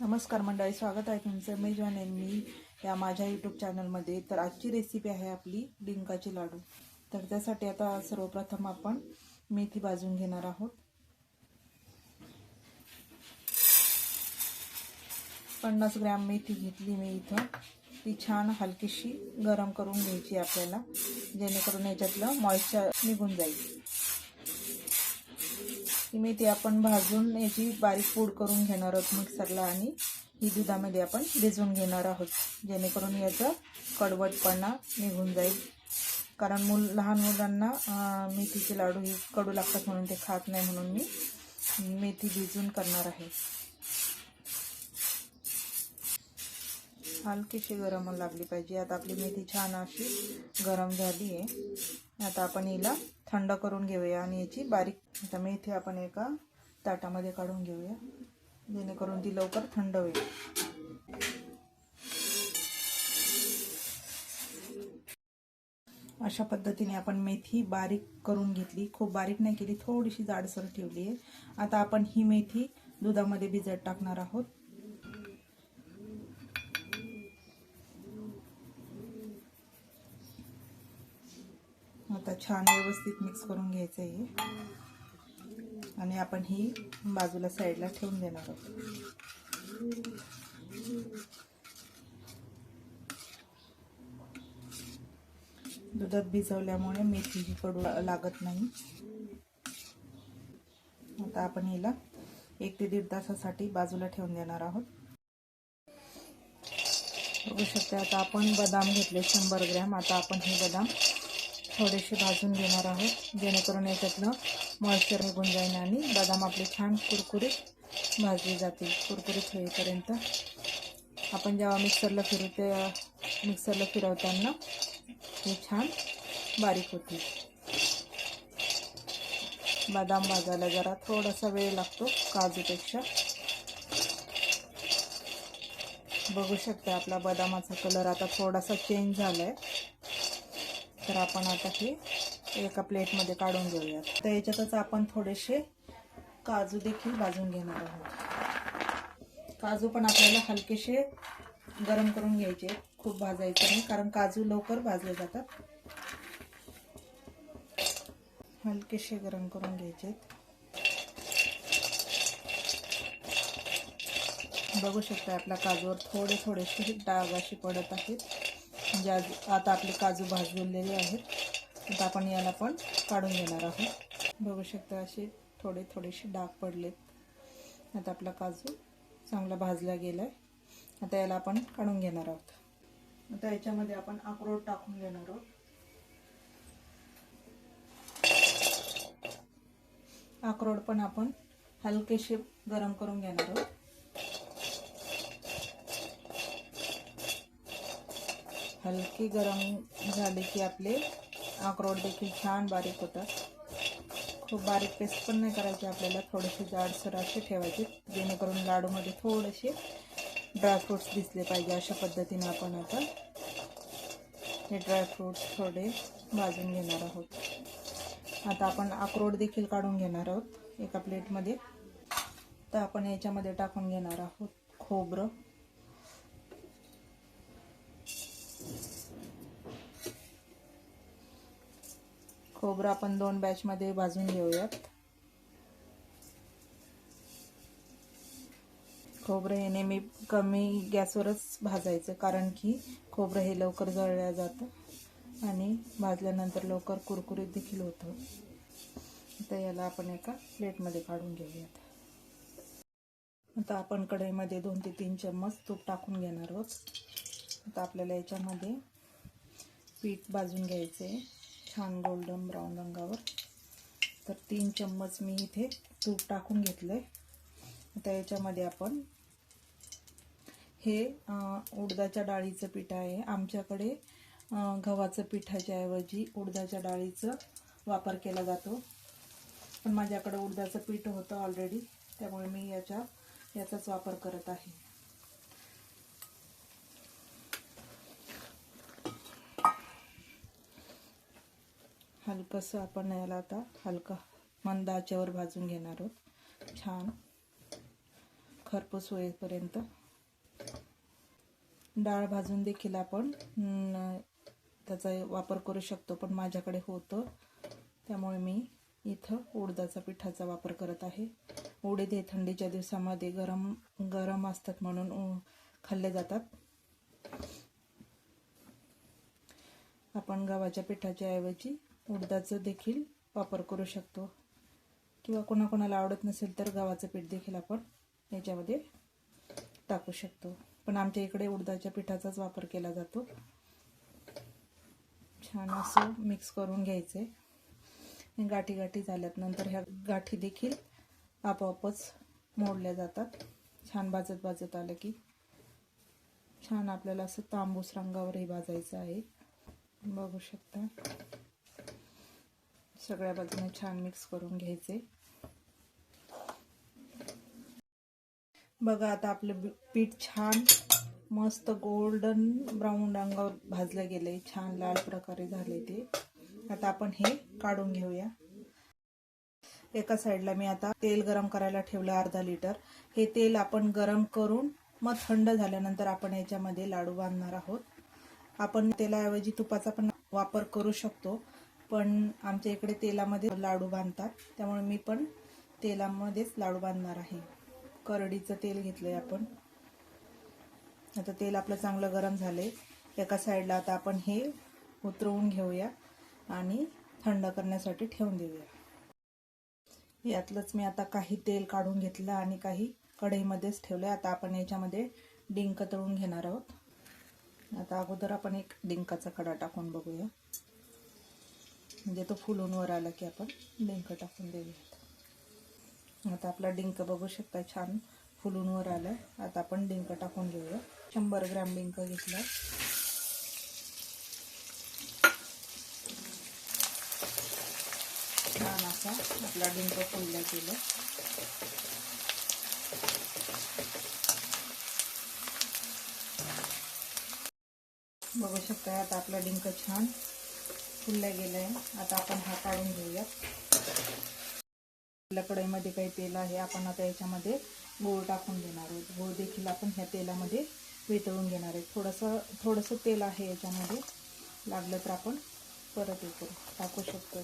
नमस्कार मंडळी स्वागत आहे तुमचं मेजवान आणि मी या माझ्या यूट्यूब चॅनलमध्ये तर आजची रेसिपी आहे आपली डिंकाचे लाडू. तर त्यासाठी आता सर्वप्रथम आपण मेथी भाजून घेणार आहोत. पन्नास ग्रॅम मेथी घेतली मी इथं. ती छान हलकीशी गरम करून घ्यायची आपल्याला जेणेकरून याच्यातलं मॉइश्चर निघून जाईल. ही मेथी आपण भाजून याची बारीक पूड करून घेणार आहोत मिक्सरला आणि ही दुधामध्ये आपण भिजवून घेणार आहोत जेणेकरून याचा कडवटपणा निघून जाईल. कारण मुल लहान मुलांना मेथीचे लाडू हे कडू लागतात म्हणून ते खात नाही म्हणून मी मेथी भिजून करणार आहे. हलकीशी गरम लागली पाहिजे. आता आपली मेथी छान अशी गरम झाली आहे. आता आपण हिला थंड करून घेऊया आणि याची बारीक आता मेथी आपण एका ताटामध्ये काढून घेऊया. जेणेकरून ती लवकर थंड होईल. अशा पद्धतीने आपण मेथी बारीक करून घेतली. खूप बारीक नाही केली थोडीशी जाडसर ठेवली आहे. आता आपण ही मेथी दुधामध्ये भिजत टाकणार आहोत आता छान व्यवस्थित मिक्स करून घ्यायचं आहे आणि आपण ही बाजूला साईडला ठेवून देणार आहोत. दुधात भिजवल्यामुळे मेथी ही कडू लागत नाही. आता आपण हिला एक ते दीड तासासाठी बाजूला ठेवून देणार आहोत. बघू शकता आता आपण बदाम घेतले शंभर ग्रॅम. आता आपण हे बदाम थोडेसे भाजून घेणार आहोत. जेणेकरून याच्यातलं मॉइश्चर निघून जाईल आणि बदाम आपले छान कुरकुरीत भाजले जातील. कुरकुरीत होईपर्यंत. आपण जेव्हा मिक्सरला फिरू ते मिक्सरला फिरवताना हे छान बारीक होतील. बदाम भाजायला जरा थोडासा वेळ लागतो काजूपेक्षा. बघू शकता आपला बदामाचा कलर आता थोडासा चेंज झाला आहे तर आपण आता हे एका प्लेटमध्ये काढून घेऊयात. तर याच्यातच आपण थोडेसे काजू देखील भाजून घेणार आहोत. काजू पण आपल्याला हलकेसे गरम करून घ्यायचे. खूप भाजायचे नाही कारण काजू लवकर भाजले जातात. हलकेसे गरम करून घ्यायचे बघू शकता आपल्या काजूवर थोडे थोडेसे डाग असे पडत आहेत. म्हणजे ज्या आता आपले काजू भाजलेले आहेत. आता आपण याला पण काढून घेणार आहोत. बघू शकता असे थोडे थोडेसे डाग पडलेत. आता आपला काजू चांगला भाजला गेलाय. आता याला आपण काढून घेणार आहोत. आता याच्यामध्ये आपण अक्रोड टाकून घेणार आहोत. अक्रोड पण आपण हलकेसे गरम करून घेणार आहोत. हलकी गरम झाले की आपले अक्रोड देखील छान बारीक होतात. खूप बारीक पेस्ट पण नाही करायची आपल्याला थोडेसे जाडसर असे ठेवायचे जेणेकरून लाडूमध्ये थोडेसे ड्रायफ्रूट्स दिसले पाहिजे अशा पद्धतीने आपण आता हे ड्रायफ्रूट्स थोडे भाजून घेणार आहोत. आता आपण अक्रोड देखील काढून घेणार आहोत एका प्लेटमध्ये तर आपण याच्यामध्ये टाकून घेणार आहोत खोबरं. खोबरं आपण दोन बॅचमध्ये भाजून घेऊयात. खोबरं हे नेहमी कमी गॅसवरच भाजायचं कारण की खोबरं हे लवकर जळल्या जातं आणि भाजल्यानंतर लवकर कुरकुरीत देखील होतं. आता याला आपण एका प्लेटमध्ये काढून घेऊयात. आता आपण कढईमध्ये दोन ते तीन चम्मच तूप टाकून घेणार आहोत. आता आपल्याला याच्यामध्ये पीठ भाजून घ्यायचं आहे छान गोल्डन ब्राऊन रंगावर. तर तीन चम्मच मी इथे तूप टाकून घेतलं आहे आता याच्यामध्ये आपण हे उडदाच्या डाळीचं पीठ आहे. आमच्याकडे गव्हाचं पिठाच्या ऐवजी उडदाच्या डाळीचं वापर केला जातो. पण माझ्याकडे उडदाचं पीठ होतं ऑलरेडी त्यामुळे मी याच्या याचाच वापर करत आहे. हलकंसं आपण याला आता हलका मंद आचेवर भाजून घेणार आहोत. छान. खरपूस होईपर्यंत. डाळ भाजून देखील आपण त्याचा वापर करू शकतो पण माझ्याकडे होतं. त्यामुळे मी इथं उडदाचा पिठाचा वापर करत आहे. उडीद हे थंडीच्या दिवसामध्ये गरम गरम असतात म्हणून खाल्ले जातात. आपण गव्हाच्या पिठाच्या ऐवजी उडदाचं देखील वापर करू शकतो. किंवा कोणाकोणाला आवडत नसेल तर गव्हाचं पीठ देखील आपण याच्यामध्ये टाकू शकतो. पण आमच्या इकडे उडदाच्या पिठाचाच वापर केला जातो. छान असं मिक्स करून घ्यायचे. गाठी गाठी झाल्यात. नंतर ह्या गाठी देखील आपोआपच मोडल्या जातात. छान भाजत भाजत आलं की छान आपल्याला असं तांबूस रंगावरही भाजायचं आहे. बघू शकता. सगळ्या बाजूने छान मिक्स करून घ्यायचे. बघा आता आपलं पीठ छान मस्त गोल्डन ब्राऊन रंगावर भाजलं गेले छान लाल प्रकारे झाले ते. आता आपण हे काढून घेऊया. एका साईडला मी आता तेल गरम करायला ठेवलं अर्धा लिटर हे तेल आपण गरम करून मग थंड झाल्यानंतर आपण याच्यामध्ये लाडू बांधणार आहोत. आपण तेलाऐवजी तुपाचा पण वापर करू शकतो. पण आमच्या इकडे तेलामध्ये लाडू बांधतात. त्यामुळे मी पण तेलामध्येच लाडू बांधणार आहे. करडीचं तेल घेतलंय आपण. आता तेल आपलं चांगलं गरम झालंय. एका साईडला आता आपण हे उतरवून घेऊया आणि थंड करण्यासाठी ठेवून देऊया. यातलंच मी आता काही तेल काढून घेतलं आणि काही कढईमध्येच ठेवलं आता आपण याच्यामध्ये डिंक तळून घेणार आहोत. आता अगोदर आपण एक डिंकाचा कडा टाकून बघूया. म्हणजे तो फुलून वर आला की आपण डिंक टाकून देऊयात. आता आपला डिंक बघू शकता छान फुलून वर आलं आता आपण डिंक टाकून घेऊया. शंभर ग्रॅम डिंक घेतला छान असा आपला डिंक फुलला गेला बघू शकता आता आपला डिंक छान फुलला आहे आता आपण हा काढून घेऊयात. आपल्या कढईमध्ये काही तेल आहे. आपण आता याच्यामध्ये गूळ टाकून देणार आहोत. गूळ देखील आपण ह्या तेलामध्ये वितळून घेणार आहे थोडंसं थोडंसं तेल आहे याच्यामध्ये. लागलं तर आपण परत हे करू. टाकू शकतो.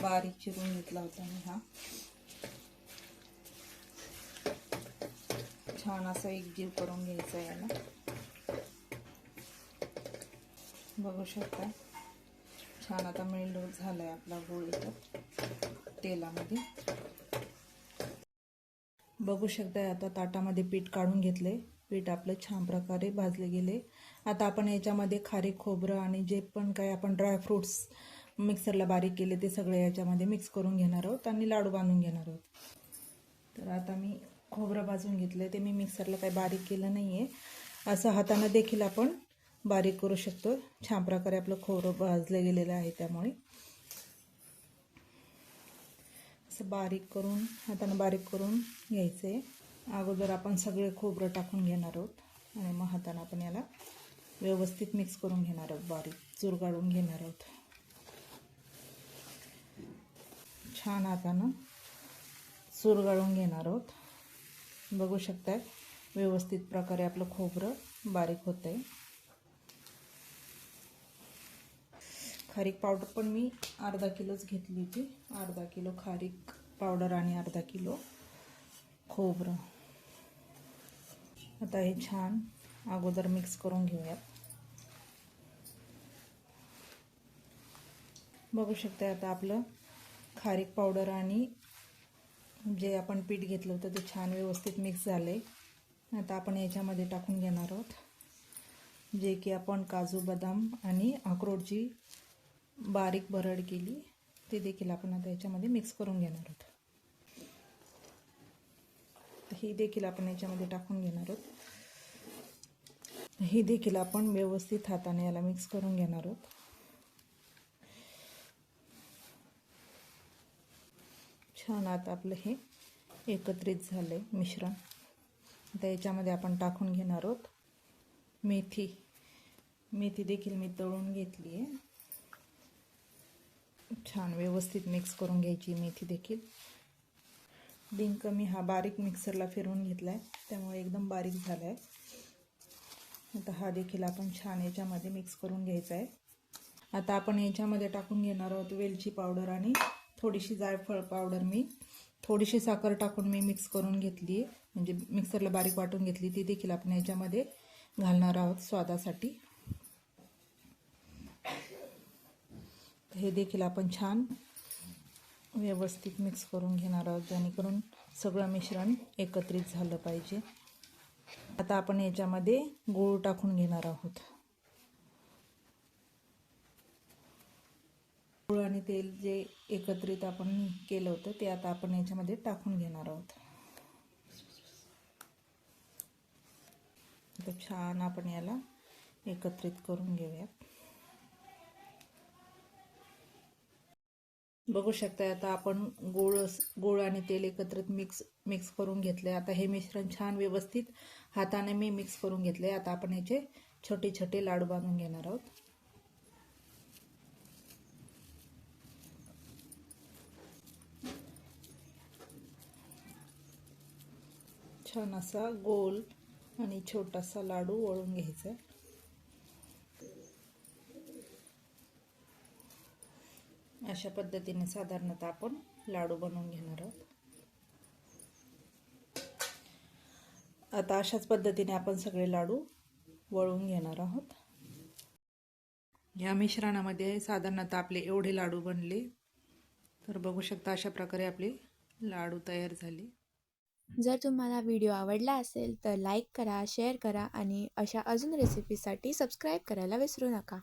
बारीक चिरून घेतला होता मी हा. छान असं एक जीव करून घ्यायचा याला. बघू शकता. छान आता मेल्ट आहे आपला गोळ इथं तेलामध्ये. बघू शकता आता ताटामध्ये पीठ काढून घेतले पीठ आपलं छान प्रकारे भाजले गेले. आता आपण याच्यामध्ये खारे खोबरं आणि जे पण काही आपण ड्रायफ्रुट्स मिक्सरला बारीक केले ते सगळे याच्यामध्ये मिक्स करून घेणार आहोत आणि लाडू बांधून घेणार आहोत. तर आता मी खोबरं भाजून घेतलं आहे ते मी मिक्सरला काही बारीक केलं नाही आहे असं हातानं देखील आपण बारीक करू शकतो. छान प्रकारे आपलं खोबरं भाजलं गेलेलं आहे त्यामुळे. असं बारीक करून हातानं बारीक करून घ्यायचं आहे अगोदर आपण सगळे खोबरं टाकून घेणार आहोत. आणि मग हातानं आपण याला व्यवस्थित मिक्स करून घेणार आहोत. बारीक चुरगाळून घेणार आहोत. छान हातानं चुरगाळून घेणार आहोत. बघू शकताय. व्यवस्थित प्रकारे आपलं खोबरं बारीक होतं आहे खारीक पावडर पण मी अर्धा किलोच घेतली होती. अर्धा किलो खारीक पावडर आणि अर्धा किलो खोबरं. आता हे छान अगोदर मिक्स करून घेऊयात. बघू शकता आता आपलं खारीक पावडर आणि जे आपण पीठ घेतलं होतं ते छान व्यवस्थित मिक्स झाले आता आपण याच्यामध्ये टाकून घेणार आहोत. जे की आपण काजू बदाम आणि अक्रोडची बारीक भरड केली ते देखील आपण आता याच्यामध्ये मिक्स करून घेणार आहोत. ही देखील आपण याच्यामध्ये टाकून घेणार आहोत. ही देखील आपण व्यवस्थित हाताने याला मिक्स करून घेणार आहोत. छान आता आपलं हे एकत्रित झालं आहे मिश्रण. आता याच्यामध्ये आपण टाकून घेणार आहोत. मेथी मेथी देखील मी तळून घेतली आहे. छान व्यवस्थित मिक्स करून घ्यायची मेथी देखील. डिंक मी हा बारीक मिक्सरला फिरवून घेतला आहे त्यामुळे एकदम बारीक झाला आहे आता हा देखील आपण छान याच्यामध्ये मिक्स करून घ्यायचा आहे. आता आपण याच्यामध्ये टाकून घेणार आहोत वेलची पावडर आणि थोडीशी जायफळ पावडर मी थोडीशी साखर टाकून मी मिक्स करून घेतली आहे. म्हणजे मिक्सरला बारीक वाटून घेतली ती देखील आपण याच्यामध्ये घालणार आहोत स्वादासाठी. हे देखील आपण छान व्यवस्थित मिक्स करून घेणार आहोत जेणेकरून सगळं मिश्रण एकत्रित झालं पाहिजे. आता आपण याच्यामध्ये गूळ टाकून घेणार आहोत गूळ आणि तेल जे एकत्रित आपण केलं होतं ते आता आपण याच्यामध्ये टाकून घेणार आहोत. आता छान आपण याला एकत्रित करून घेऊयात. बघू शकता आता आपण गोळ गोळ आणि तेल एकत्रित मिक्स मिक्स करून घेतले आता हे मिश्रण छान व्यवस्थित हाताने मी मिक्स करून घेतले आता आपण याचे छोटे छोटे लाडू बांधून घेणार आहोत. छान असा गोल आणि छोटासा लाडू वळून घ्यायचा. अशा पद्धतीने साधारणतः आपण लाडू बनवून घेणार आहोत. आता अशाच पद्धतीने आपण सगळे लाडू वळून घेणार आहोत. या मिश्रणामध्ये साधारणतः आपले एवढे लाडू बनले तर बघू शकता अशा प्रकारे आपले लाडू तयार झाले. जर तुम्हाला व्हिडिओ आवडला असेल तर लाईक करा शेअर करा आणि अशा अजून रेसिपीसाठी सबस्क्राईब करायला विसरू नका.